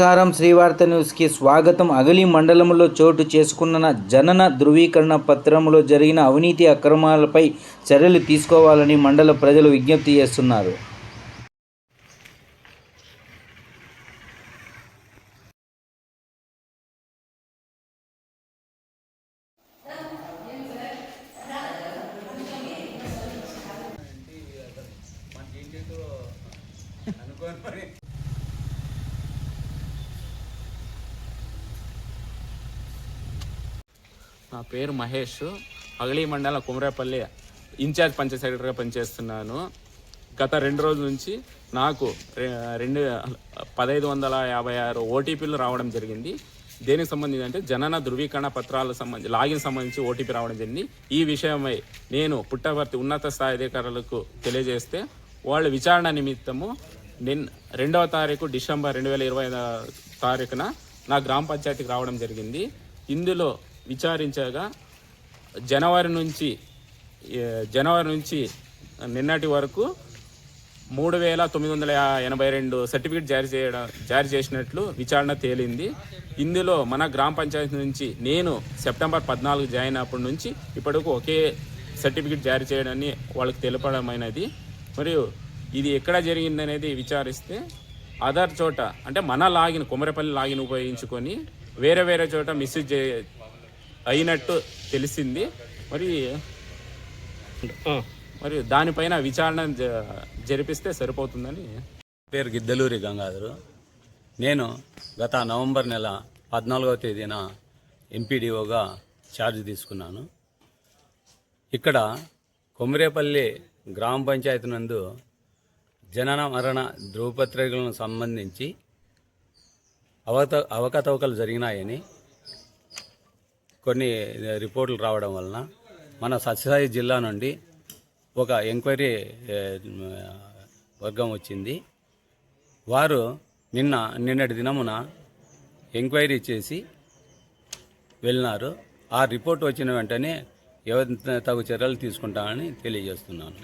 నమస్కారం. శ్రీవార్త న్యూస్కి స్వాగతం. అగలి మండలంలో చోటు చేసుకున్న జనన ధృవీకరణ పత్రంలో జరిగిన అవినీతి అక్రమాలపై చర్యలు తీసుకోవాలని మండల ప్రజలు విజ్ఞప్తి చేస్తున్నారు. నా పేరు మహేష్. అగలి మండల కుమరేపల్లి ఇన్ఛార్జ్ పంచాయత్ సెక్రటరీగా పనిచేస్తున్నాను. గత రెండు రోజుల నుంచి నాకు రెండు పదహైదు వందల యాభై ఆరు ఓటీపీలు రావడం జరిగింది. దేనికి సంబంధించి అంటే జనన ధృవీకరణ పత్రాలకు సంబంధించి లాగిన్ సంబంధించి ఓటీపీ రావడం జరిగింది. ఈ విషయమై నేను పుట్టవర్తి ఉన్నత స్థాయి అధికారులకు తెలియజేస్తే వాళ్ళు విచారణ నిమిత్తము నిన్ రెండవ తారీఖు డిసెంబర్ రెండు వేల ఇరవై తారీఖున నా గ్రామ పంచాయతీకి రావడం జరిగింది. ఇందులో విచారించగా జనవరి నుంచి జనవరి నుంచి నిన్నటి వరకు మూడు వేల తొమ్మిది వందల ఎనభై రెండు సర్టిఫికేట్ జారీ చేయడం జారీ చేసినట్లు విచారణ తేలింది. ఇందులో మన గ్రామ పంచాయతీ నుంచి నేను సెప్టెంబర్ పద్నాలుగు జాయిన్ అయినప్పటి నుంచి ఇప్పటికు ఒకే సర్టిఫికేట్ జారీ చేయడాన్ని వాళ్ళకి తెలపడమైనది. మరియు ఇది ఎక్కడ జరిగిందనేది విచారిస్తే అదర్ చోట అంటే మన లాగిన్ కుమరపల్లి లాగిన్ ఉపయోగించుకొని వేరే వేరే చోట మిస్యూజ్ అయినట్టు తెలిసింది. మరి మరి దానిపైన విచారణ జ- జరిపిస్తే సరిపోతుందని. పేరు గిద్దలూరి గంగాధరు. నేను గత నవంబర్ నెల పద్నాలుగవ తేదీన ఎంపీడీఓగా ఛార్జ్ తీసుకున్నాను. ఇక్కడ కొమరేపల్లి గ్రామ పంచాయతీ నందు జనన మరణ ధృవపత్రికలను సంబంధించి అవత అవకతవకలు జరిగినాయని కొన్ని రిపోర్టులు రావడం వలన మన సత్యసాయి జిల్లా నుండి ఒక ఎంక్వైరీ వర్గం వచ్చింది. వారు నిన్న నిన్నటి దినమున ఎంక్వైరీ చేసి వెళ్ళినారు. ఆ రిపోర్ట్ వచ్చిన వెంటనే ఎవరి తగు చర్యలు తీసుకుంటామని తెలియజేస్తున్నాను.